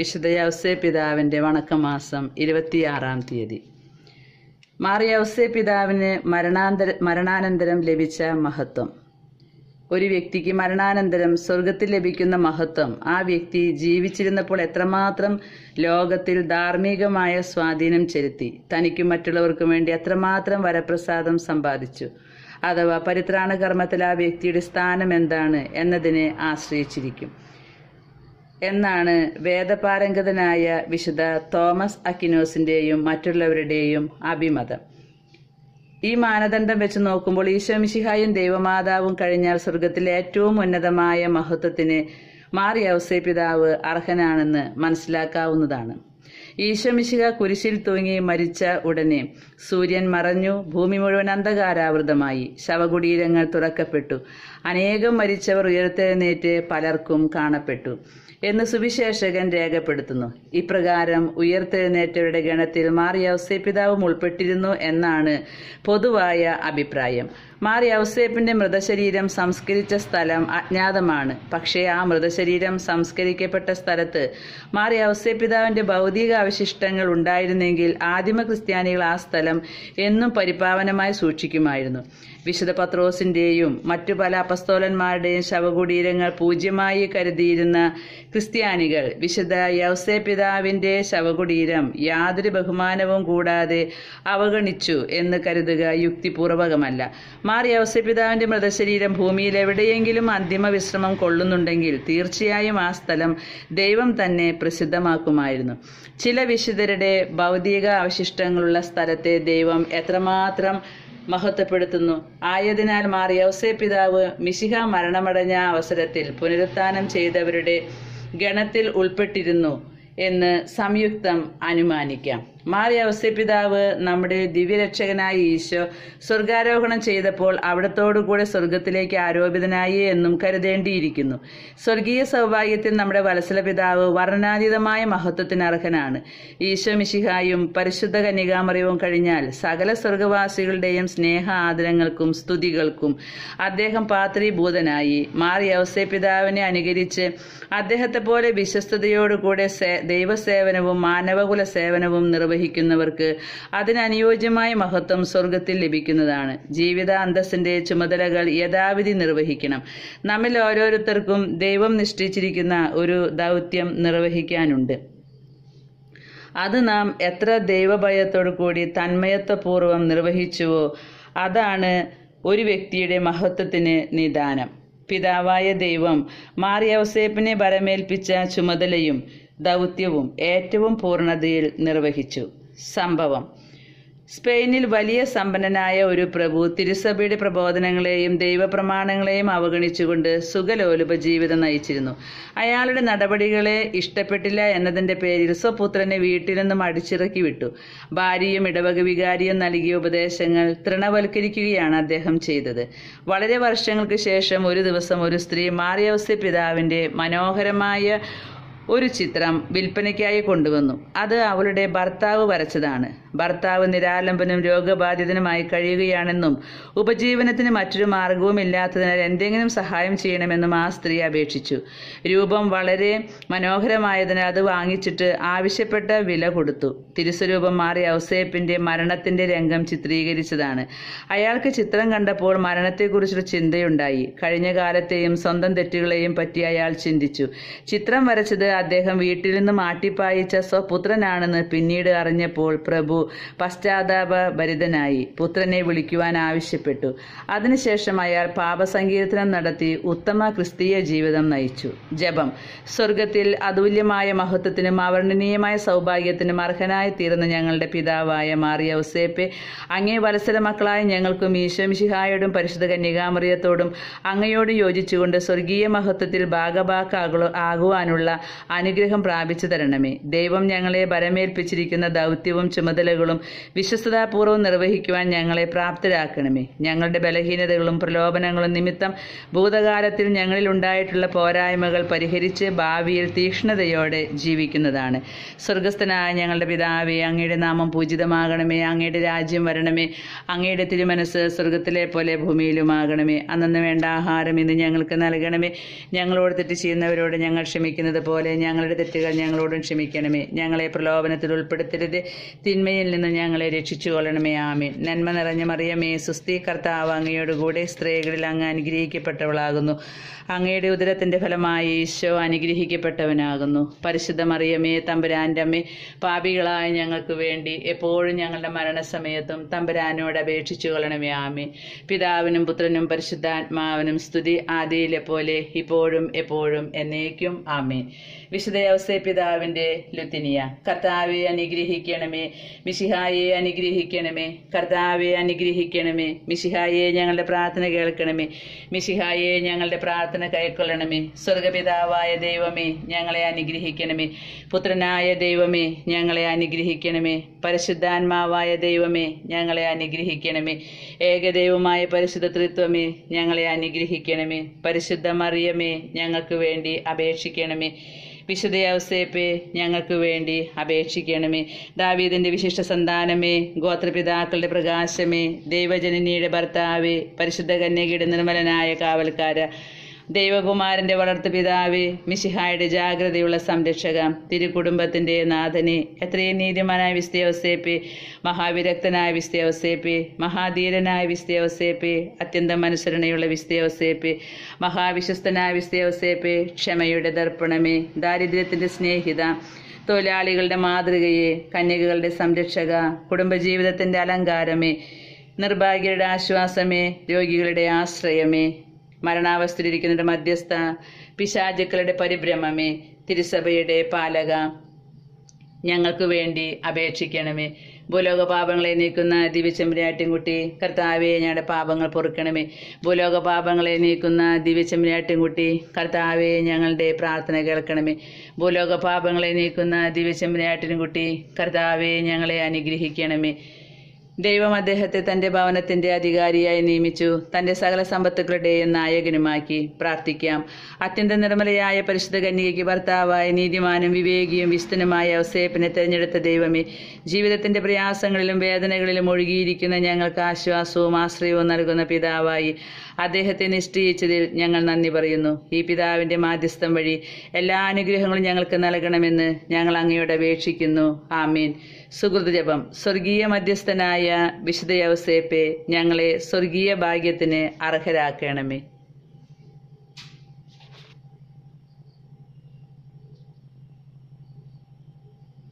വിശുദ്ധ യൗസേ പിതാവിന്റെ വണക്കമാസം ഇരുപത്തിയാറാം തീയതി. മാറിയ യൗസേ പിതാവിന് മരണാന്തര മരണാനന്തരം ലഭിച്ച മഹത്വം. ഒരു വ്യക്തിക്ക് മരണാനന്തരം സ്വർഗത്തിൽ ലഭിക്കുന്ന മഹത്വം. ആ വ്യക്തി ജീവിച്ചിരുന്നപ്പോൾ എത്രമാത്രം ലോകത്തിൽ ധാർമ്മികമായ സ്വാധീനം ചെലുത്തി. തനിക്കും മറ്റുള്ളവർക്കും വേണ്ടി എത്രമാത്രം വരപ്രസാദം സമ്പാദിച്ചു. അഥവാ പരിത്രാണ കർമ്മത്തിൽ ആ വ്യക്തിയുടെ സ്ഥാനം എന്താണ് എന്നതിനെ ആശ്രയിച്ചിരിക്കും. എന്നാണ് വേദപാരംഗതനായ വിശുദ്ധ തോമസ് അക്കിനോസിന്റെയും മറ്റുള്ളവരുടെയും അഭിമതം. ഈ മാനദണ്ഡം വെച്ച് നോക്കുമ്പോൾ ഈശോമിഷിഹായും ദൈവമാതാവും കഴിഞ്ഞാൽ സ്വർഗത്തിലെ ഏറ്റവും ഉന്നതമായ മഹത്വത്തിന് മാറി ഔസേ പിതാവ് അർഹനാണെന്ന് മനസ്സിലാക്കാവുന്നതാണ്. ഈശോമിശിഹ കുരിശിൽ തൂങ്ങി മരിച്ച ഉടനെ സൂര്യൻ മറഞ്ഞു ഭൂമി മുഴുവൻ അന്ധകാരാവൃതമായി ശവകുടീരങ്ങൾ തുറക്കപ്പെട്ടു. അനേകം മരിച്ചവർ ഉയർത്തെഴുന്നേറ്റ് പലർക്കും കാണപ്പെട്ടു എന്ന് സുവിശേഷകൻ രേഖപ്പെടുത്തുന്നു. ഇപ്രകാരം ഉയർത്തെഴുന്നേറ്റവരുടെ ഗണത്തിൽ മാറിയ ഔസേപ്പിതാവും ഉൾപ്പെട്ടിരുന്നു എന്നാണ് പൊതുവായ അഭിപ്രായം. മാറി ഔസേപ്പിന്റെ മൃതശരീരം സംസ്കരിച്ച സ്ഥലം അജ്ഞാതമാണ്. പക്ഷേ ആ മൃതശരീരം സംസ്കരിക്കപ്പെട്ട സ്ഥലത്ത് മാറി ഔസേപ്പിതാവിന്റെ ഭൗതിക അവശിഷ്ടങ്ങൾ ഉണ്ടായിരുന്നെങ്കിൽ ആദിമ ക്രിസ്ത്യാനികൾ ആ സ്ഥലം എന്നും പരിപാവനമായി സൂക്ഷിക്കുമായിരുന്നു. വിശുദ്ധ പത്രോസിന്റെയും മറ്റു പല അപസ്തോലന്മാരുടെയും ശവകുടീരങ്ങൾ പൂജ്യമായി കരുതിയിരുന്ന ക്രിസ്ത്യാനികൾ വിശുദ്ധ യൗസേ പിതാവിന്റെ ശവകുടീരം യാതൊരു ബഹുമാനവും കൂടാതെ അവഗണിച്ചു എന്ന് കരുതുക യുക്തിപൂർവകമല്ല. മാറി യൗസേ പിതാവിന്റെ മൃതശരീരം ഭൂമിയിൽ എവിടെയെങ്കിലും അന്തിമ വിശ്രമം കൊള്ളുന്നുണ്ടെങ്കിൽ തീർച്ചയായും ആ സ്ഥലം ദൈവം തന്നെ പ്രസിദ്ധമാക്കുമായിരുന്നു. ചില വിശുദ്ധരുടെ ഭൗതിക അവശിഷ്ടങ്ങളുള്ള സ്ഥലത്തെ ദൈവം എത്രമാത്രം മഹത്വപ്പെടുത്തുന്നു. ആയതിനാൽ മാറി യൗസേ പിതാവ് മിശിഹ മരണമടഞ്ഞ അവസരത്തിൽ പുനരുത്ഥാനം ചെയ്തവരുടെ ഗണത്തിൽ ഉൾപ്പെട്ടിരുന്നു. എന്ന് സംയുക്തം അനുമാനിക്കാം. മാറി പിതാവ് നമ്മുടെ ദിവ്യരക്ഷകനായ ഈശോ സ്വർഗാരോഹണം ചെയ്തപ്പോൾ അവിടത്തോടുകൂടെ സ്വർഗത്തിലേക്ക് ആരോപിതനായി എന്നും കരുതേണ്ടിയിരിക്കുന്നു. സ്വർഗീയ സൗഭാഗ്യത്തിൽ നമ്മുടെ വത്സല പിതാവ് വർണാതീതമായ മഹത്വത്തിന് അർഹനാണ്. ഈശോ മിശിഹായും പരിശുദ്ധ കന്യകാമറിയവും കഴിഞ്ഞാൽ സകല സ്വർഗവാസികളുടെയും സ്നേഹ ആദരങ്ങൾക്കും സ്തുതികൾക്കും അദ്ദേഹം പാത്രീഭൂതനായി. മാറി ഔസേ പിതാവിനെ അനുകരിച്ച് അദ്ദേഹത്തെ പോലെ വിശ്വസ്തയോടുകൂടെ ദൈവസേവനവും മാനവകുല സേവനവും നിർവഹിക്കുന്നവർക്ക് അതിനനുയോജ്യമായ മഹത്വം സ്വർഗത്തിൽ ലഭിക്കുന്നതാണ്. ജീവിത അന്തസ്സിന്റെ ചുമതലകൾ യഥാവിധി നിർവഹിക്കണം. നമ്മിൽ ഓരോരുത്തർക്കും ദൈവം നിശ്ചയിച്ചിരിക്കുന്ന ഒരു ദൗത്യം നിർവഹിക്കാനുണ്ട്. അത് നാം എത്ര ദൈവഭയത്തോടു കൂടി തന്മയത്വപൂർവം നിർവഹിച്ചുവോ അതാണ് ഒരു വ്യക്തിയുടെ മഹത്വത്തിന് നിദാനം. പിതാവായ ദൈവം മാറിയവസേപ്പിനെ വരമേൽപ്പിച്ച ചുമതലയും ദൗത്യവും ഏറ്റവും പൂർണതയിൽ നിർവഹിച്ചു. സംഭവം. സ്പെയിനിൽ വലിയ സമ്പന്നനായ ഒരു പ്രഭു തിരുസഭയുടെ പ്രബോധനങ്ങളെയും ദൈവപ്രമാണങ്ങളെയും അവഗണിച്ചുകൊണ്ട് സുഖലോലുപ ജീവിതം നയിച്ചിരുന്നു. അയാളുടെ നടപടികളെ ഇഷ്ടപ്പെട്ടില്ല എന്നതിന്റെ പേരിൽ സ്വപുത്രനെ വീട്ടിൽ നിന്നും അടിച്ചിറക്കി വിട്ടു. ഭാര്യയും ഇടവക വികാരിയും നൽകിയ ഉപദേശങ്ങൾ തൃണവൽക്കരിക്കുകയാണ് അദ്ദേഹം ചെയ്തത്. വളരെ വർഷങ്ങൾക്ക് ശേഷം ഒരു ദിവസം ഒരു സ്ത്രീ മാറിയവസ്യ പിതാവിന്റെ മനോഹരമായ ഒരു ചിത്രം വിൽപ്പനയ്ക്കായി കൊണ്ടുവന്നു. അത് അവളുടെ ഭർത്താവ് വരച്ചതാണ്. ഭർത്താവ് നിരാലംബനും രോഗബാധിതനുമായി കഴിയുകയാണെന്നും ഉപജീവനത്തിന് മറ്റൊരു മാർഗവും ഇല്ലാത്തതിനാൽ എന്തെങ്കിലും സഹായം ചെയ്യണമെന്നും ആ സ്ത്രീ അപേക്ഷിച്ചു. രൂപം വളരെ മനോഹരമായതിനാൽ അത് വാങ്ങിച്ചിട്ട് ആവശ്യപ്പെട്ട വില കൊടുത്തു. തിരുസ്വരൂപം മാറി ഔസേപ്പിന്റെ മരണത്തിന്റെ രംഗം ചിത്രീകരിച്ചതാണ്. അയാൾക്ക് ചിത്രം കണ്ടപ്പോൾ മരണത്തെക്കുറിച്ചൊരു ചിന്തയുണ്ടായി. കഴിഞ്ഞ കാലത്തെയും സ്വന്തം തെറ്റുകളെയും പറ്റി അയാൾ ചിന്തിച്ചു. ചിത്രം വരച്ചത് അദ്ദേഹം വീട്ടിൽ നിന്ന് മാട്ടിപ്പായിച്ച സ്വപുത്രനാണെന്ന് പിന്നീട് അറിഞ്ഞപ്പോൾ പ്രഭു പശ്ചാത്താപ ഭരിതനായി പുത്രനെ വിളിക്കുവാൻ ആവശ്യപ്പെട്ടു. അതിനുശേഷം അയാൾ പാപസങ്കീർത്തനം നടത്തി ഉത്തമ ക്രിസ്തീയ ജീവിതം നയിച്ചു. ജപം. സ്വർഗത്തിൽ അതുല്യമായ മഹത്വത്തിനും അവർണനീയമായ സൗഭാഗ്യത്തിനും അർഹനായി തീർന്ന ഞങ്ങളുടെ പിതാവായ മാറിയ ഉസേപ്പെ അങ്ങേ വത്സര മക്കളായ ഞങ്ങൾക്കും ഈശോമിഷിഹായോടും പരിശുദ്ധ കന്യകാമറിയത്തോടും അങ്ങയോട് യോജിച്ചുകൊണ്ട് സ്വർഗീയ മഹത്വത്തിൽ ഭാഗഭാക്കാകു ആകുവാനുള്ള അനുഗ്രഹം പ്രാപിച്ചു തരണമേ. ദൈവം ഞങ്ങളെ ബലമേൽപ്പിച്ചിരിക്കുന്ന ദൗത്യവും ചുമതല ചുമതലകളും വിശ്വസ്തതാപൂർവം നിർവഹിക്കുവാൻ ഞങ്ങളെ പ്രാപ്തരാക്കണമേ. ഞങ്ങളുടെ ബലഹീനതകളും പ്രലോഭനങ്ങളും നിമിത്തം ഭൂതകാലത്തിൽ ഞങ്ങളിൽ ഉണ്ടായിട്ടുള്ള പോരായ്മകൾ പരിഹരിച്ച് ഭാവിയിൽ തീക്ഷ്ണതയോടെ ജീവിക്കുന്നതാണ്. സ്വർഗസ്ഥനായ ഞങ്ങളുടെ പിതാവേ അങ്ങയുടെ നാമം പൂജിതമാകണമേ. അങ്ങയുടെ രാജ്യം വരണമേ. അങ്ങയുടെ തിരുമനസ് സ്വർഗത്തിലെ പോലെ ഭൂമിയിലുമാകണമേ. അന്നു വേണ്ട ആഹാരം ഇന്ന് ഞങ്ങൾക്ക് നൽകണമേ. ഞങ്ങളോട് തെറ്റ് ചെയ്യുന്നവരോട് ഞങ്ങൾ ക്ഷമിക്കുന്നത് പോലെ ഞങ്ങളുടെ തെറ്റുകൾ ഞങ്ങളോടും ക്ഷമിക്കണമേ. ഞങ്ങളെ പ്രലോഭനത്തിൽ ഉൾപ്പെടുത്തരുത്. തിന്മയിൽ നിന്ന് ഞങ്ങളെ രക്ഷിച്ചു ആമീൻ. നന്മ നിറഞ്ഞ മറിയമേ സുസ്ഥി കർത്താവ് അങ്ങയോടുകൂടെ സ്ത്രീകളിൽ അങ്ങ് അനുഗ്രഹിക്കപ്പെട്ടവളാകുന്നു. അങ്ങയുടെ ഉദരത്തിന്റെ ഫലമായി ഈശോ അനുഗ്രഹിക്കപ്പെട്ടവനാകുന്നു. പരിശുദ്ധ മറിയമേ തമ്പുരാന്റെ അമ്മേ പാപികളായ ഞങ്ങൾക്ക് വേണ്ടി എപ്പോഴും ഞങ്ങളുടെ മരണസമയത്തും തമ്പുരാനോട് അപേക്ഷിച്ചു കൊള്ളണമേ ആമേ പിതാവിനും പുത്രനും പരിശുദ്ധാത്മാവിനും സ്തുതി ആദിയിലെ പോലെ ഇപ്പോഴും എപ്പോഴും എന്നേക്കും ആമേ വിശുദ്ധ അവസ്ഥ പിതാവിന്റെ ലുത്തിനിയ കർത്താവെ അനുഗ്രഹിക്കണമേ. മിശിഹായെ അനുഗ്രഹിക്കണമേ. കർത്താവെ അനുഗ്രഹിക്കണമേ. മിശിഹായെ ഞങ്ങളുടെ പ്രാർത്ഥന കേൾക്കണമേ. മിശിഹായെ ഞങ്ങളുടെ പ്രാർത്ഥന കൈക്കൊള്ളണമേ. സ്വർഗപിതാവായ ദൈവമേ ഞങ്ങളെ അനുഗ്രഹിക്കണമേ. പുത്രനായ ദൈവമേ ഞങ്ങളെ അനുഗ്രഹിക്കണമേ. പരിശുദ്ധാത്മാവായ ദൈവമേ ഞങ്ങളെ അനുഗ്രഹിക്കണമേ. ഏകദൈവമായ പരിശുദ്ധ തൃത്വമേ ഞങ്ങളെ അനുഗ്രഹിക്കണമേ. പരിശുദ്ധ മറിയമേ ഞങ്ങൾക്ക് വേണ്ടി അപേക്ഷിക്കണമേ. വിശുദ്ധ ഔസേപ്പെ ഞങ്ങൾക്ക് വേണ്ടി അപേക്ഷിക്കണമേ. ദാവീദിന്റെ വിശിഷ്ട സന്താനമേ ഗോത്രപിതാക്കളുടെ പ്രകാശമേ ദൈവജനനിയുടെ ഭർത്താവേ പരിശുദ്ധ കന്യകയുടെ നിർമ്മലനായ കാവൽക്കാര ദൈവകുമാരന്റെ വളർത്തു പിതാവേ മിശിഹായുടെ ജാഗ്രതയുള്ള സംരക്ഷക തിരുകുടുംബത്തിന്റെ നാഥനെ എത്രയും നീതിമാനായ വിസ്തേവസേപ്പി മഹാവിരക്തനായ വിസ്തേവസേപ്പി മഹാധീരനായ വിസ്തേവസേപ്പി അത്യന്തം അനുസരണയുള്ള വിസ്തേവസേപ്പി മഹാവിശ്വസ്തനായ വിസ്തേവസേപ്പി ക്ഷമയുടെ ദർപ്പണമേ ദാരിദ്ര്യത്തിന്റെ സ്നേഹിത തൊഴിലാളികളുടെ മാതൃകയെ കന്യകകളുടെ സംരക്ഷക കുടുംബജീവിതത്തിന്റെ അലങ്കാരമേ നിർഭാഗ്യരുടെ ആശ്വാസമേ രോഗികളുടെ ആശ്രയമേ മരണാവസ്ഥയിലിരിക്കുന്നവരുടെ മധ്യസ്ഥ പിശാചുക്കളുടെ പരിഭ്രമമേ തിരുസഭയുടെ പാലക. ഞങ്ങൾക്ക് വേണ്ടി അപേക്ഷിക്കണമേ. ഭൂലോക പാപങ്ങളെ നീക്കുന്ന ദിവ്യചെമ്പരാട്ടിൻകുട്ടി കർത്താവേ ഞങ്ങളുടെ പാപങ്ങൾ പൊറുക്കണമേ. ഭൂലോക പാപങ്ങളെ നീക്കുന്ന ദിവ്യചെമ്പരാട്ടിൻകുട്ടി കർത്താവേ ഞങ്ങളുടെ പ്രാർത്ഥന കേൾക്കണമേ. ഭൂലോക പാപങ്ങളെ നീക്കുന്ന ദിവ്യചെമ്പരാട്ടിൻകുട്ടി കർത്താവേ ഞങ്ങളെ അനുഗ്രഹിക്കണമേ. ദൈവം അദ്ദേഹത്തെ തന്റെ ഭവനത്തിന്റെ അധികാരിയായി നിയമിച്ചു. തന്റെ സകല സമ്പത്തുക്കളുടെയും നായകനുമാക്കി പ്രാർത്ഥിക്കാം. അത്യന്ത നിർമ്മലയായ പരിശുദ്ധ കന്യകയ്ക്ക് ഭർത്താവായ നീതിമാനും വിവേകിയും വിസ്തനുമായ ഔസേപ്പിനെ തെരഞ്ഞെടുത്ത ദൈവമേ ജീവിതത്തിന്റെ പ്രയാസങ്ങളിലും വേദനകളിലും ഒഴുകിയിരിക്കുന്ന ഞങ്ങൾക്ക് ആശ്വാസവും ആശ്രയവും നൽകുന്ന പിതാവായി അദ്ദേഹത്തെ നിശ്ചയിച്ചതിൽ ഞങ്ങൾ നന്ദി പറയുന്നു. ഈ പിതാവിന്റെ മാധ്യസ്ഥം വഴി എല്ലാ അനുഗ്രഹങ്ങളും ഞങ്ങൾക്ക് നൽകണമെന്ന് ഞങ്ങൾ അങ്ങയോട് അപേക്ഷിക്കുന്നു. ആമീൻ. സുഹൃത് ജപം സ്വർഗീയ മധ്യസ്ഥനായ വിശുദ്ധ യൗസേപ്പെ ഞങ്ങളെ സ്വർഗീയ ഭാഗ്യത്തിന് അർഹരാക്കണമേ.